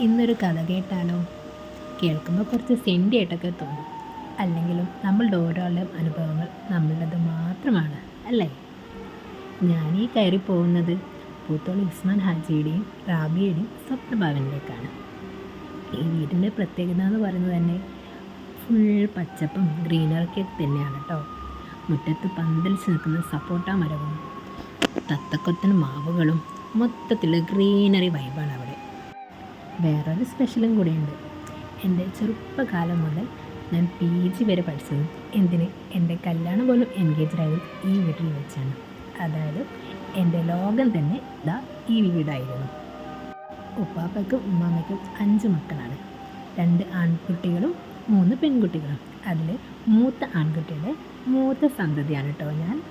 ഇന്നൊരു കഥ കേട്ടാലോ? കേൾക്കുമ്പോൾ കുറച്ച് സെന്റിയായിട്ടൊക്കെ തോന്നും. അല്ലെങ്കിലും നമ്മളുടെ ഓരോരുടെയും അനുഭവങ്ങൾ നമ്മളുടേത് മാത്രമാണ് അല്ലേ? ഞാൻ ഈ കയറി പോകുന്നത് പൂത്തോളി ഉസ്മാൻ ഹാജിയുടെയും റാബിയുടെയും സ്വപ്നഭവനിലേക്കാണ്. ഈ വീടിന്റെ പ്രത്യേകത എന്ന് പറയുന്നത് തന്നെ ഫുൾ പച്ചപ്പും ഗ്രീനറിയൊക്കെ തന്നെയാണ് കേട്ടോ. മുറ്റത്ത് പന്തലിച്ച് നിൽക്കുന്ന സപ്പോട്ട മരവും തത്തക്കൊത്തൻ മാവുകളും മൊത്തത്തിൽ ഗ്രീനറി വൈബാണ് വേറൊരു സ്പെഷ്യലും കൂടിയുണ്ട്. എന്റെ ചെറുപ്പകാലം മുതൽ ഞാൻ പി ജി വരെ പഠിച്ചത് എന്തിന് എന്റെ കല്യാണം പോലും എൻഗേജ്ഡ് ആയത് ഈ വീട്ടിൽ വെച്ചാണ്. അതായത് എന്റെ ലോകം തന്നെ ഇതാ ഈ വീടായിരുന്നു. ഉപ്പാപ്പയ്ക്കും ഉമ്മാമ്മയ്ക്കും അഞ്ച് മക്കളാണ്. രണ്ട് ആൺകുട്ടികളും മൂന്ന് പെൺകുട്ടികളും. അതിൽ മൂത്ത ആൺകുട്ടിയുടെ മൂത്ത സന്തതിയാണ് കേട്ടോ ഞാൻ.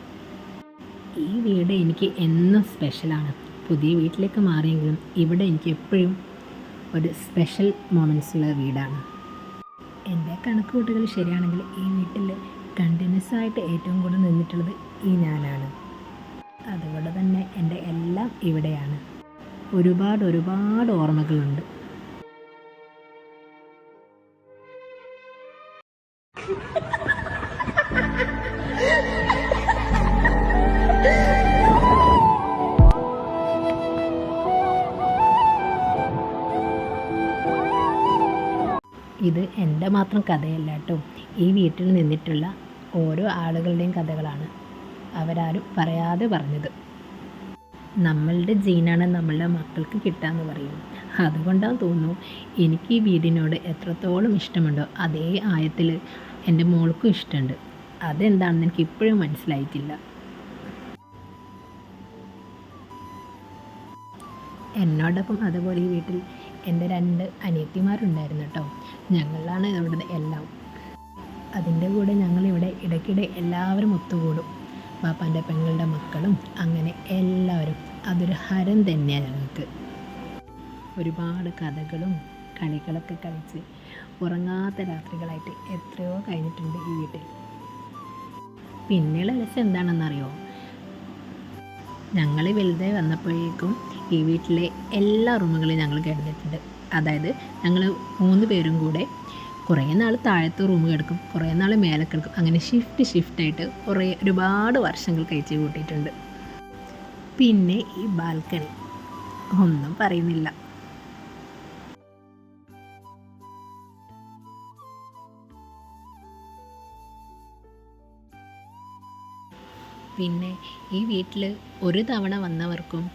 ഈ വീട് എനിക്ക് എന്നും സ്പെഷ്യലാണ് പുതിയ വീട്ടിലേക്ക് മാറിയെങ്കിലും ഇവിടെ എനിക്ക് എപ്പോഴും ഒരു സ്പെഷ്യൽ മൊമെന്റ്സ് ഉള്ള വീടാണ്. എന്റെ കണക്കുകൂട്ടുകൾ ശരിയാണെങ്കിൽ ഈ വീട്ടിൽ കണ്ടിന്യൂസ് ആയിട്ട് ഏറ്റവും കൂടുതൽ നിന്നിട്ടുള്ളത് ഈ ഞാനാണ്. അതുകൊണ്ട് തന്നെ എന്റെ എല്ലാം ഇവിടെയാണ്. ഒരുപാട് ഒരുപാട് ഓർമ്മകളുണ്ട്. ഇത് എന്റെ മാത്രം കഥയല്ല കേട്ടോ. ഈ വീട്ടിൽ നിന്നിട്ടുള്ള ഓരോ ആളുകളുടെയും കഥകളാണ് അവരാരും പറയാതെ പറഞ്ഞത്. നമ്മളുടെ ജീനാണ് നമ്മളുടെ മക്കൾക്ക് കിട്ടാന്ന് പറയും അതുകൊണ്ടാണ് തോന്നുന്നു എനിക്ക് ഈ വീടിനോട് എത്രത്തോളം ഇഷ്ടമുണ്ടോ അതേ ആയത്തിൽ എന്റെ മോൾക്കും ഇഷ്ടമുണ്ട്. അതെന്താണെന്ന് എനിക്ക് ഇപ്പോഴും മനസ്സിലായിട്ടില്ല. എന്നോടൊപ്പം അതുപോലെ ഈ വീട്ടിൽ എന്റെ രണ്ട് അനിയത്തിമാരുണ്ടായിരുന്നു കേട്ടോ. ഞങ്ങളാണ് ഇവിടെ എല്ലാം. അതിന്റെ കൂടെ ഞങ്ങളിവിടെ ഇടയ്ക്കിടെ എല്ലാവരും ഒത്തുകൂടും. പാപ്പാന്റെ പെങ്ങളുടെ മക്കളും അങ്ങനെ എല്ലാവരും. അതൊരു ഹരം തന്നെയാണ് ഞങ്ങൾക്ക്. ഒരുപാട് കഥകളും കളികളൊക്കെ കളിച്ച് ഉറങ്ങാത്ത രാത്രികളായിട്ട് എത്രയോ കഴിഞ്ഞിട്ടുണ്ട് ഈ വീട്ടിൽ. പിന്നെയുള്ള രസം എന്താണെന്നറിയോ? ഞങ്ങൾ വലുതായി വന്നപ്പോഴേക്കും ഈ വീട്ടിലെ എല്ലാ റൂമുകളും ഞങ്ങൾ കിടന്നിട്ടുണ്ട്. അതായത് ഞങ്ങൾ മൂന്ന് പേരും കൂടെ കുറേ നാൾ താഴത്തെ റൂം കിടക്കും കുറേ നാൾ മേലെ കിടക്കും. അങ്ങനെ ഷിഫ്റ്റ് ഷിഫ്റ്റായിട്ട് കുറേ ഒരുപാട് വർഷങ്ങൾ കഴിച്ച് കൂട്ടിയിട്ടുണ്ട്. പിന്നെ ഈ ബാൽക്കണി. ഒന്നും പറയുന്നില്ല. പിന്നെ ഈ വീട്ടിൽ ഒരു തവണ വന്നവർക്കും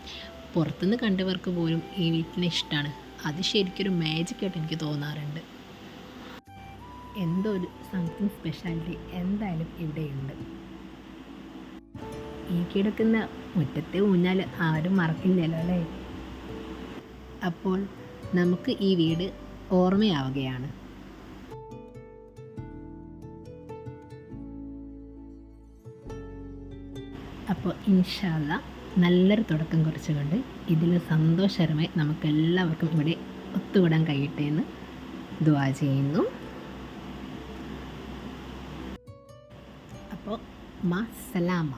പുറത്തുനിന്ന് കണ്ടവർക്ക് പോലും ഈ വീട്ടിനെ ഇഷ്ടമാണ് അത് ശരിക്കൊരു മാജിക്കായിട്ട് എനിക്ക് തോന്നാറുണ്ട്. എന്തോ ഒരു സംതിങ് സ്പെഷ്യാലിറ്റി എന്തായാലും ഇവിടെയുണ്ട്. ഈ കിടക്കുന്ന മുറ്റത്തെ ഊഞ്ഞാൽ ആരും മറക്കില്ലല്ലോ അല്ലേ? അപ്പോൾ നമുക്ക് ഈ വീട് ഓർമ്മയാവുകയാണ്. അപ്പോൾ ഇൻഷാല്ല നല്ലൊരു തുടക്കം കുറിച്ചുകൊണ്ട് ഇതിൽ സന്തോഷകരമായി നമുക്കെല്ലാവർക്കും ഇവിടെ ഒത്തുകൂടാൻ കഴിയട്ടെ എന്ന് ദുവാ ചെയ്യുന്നു. അപ്പോൾ മാ സലാമ.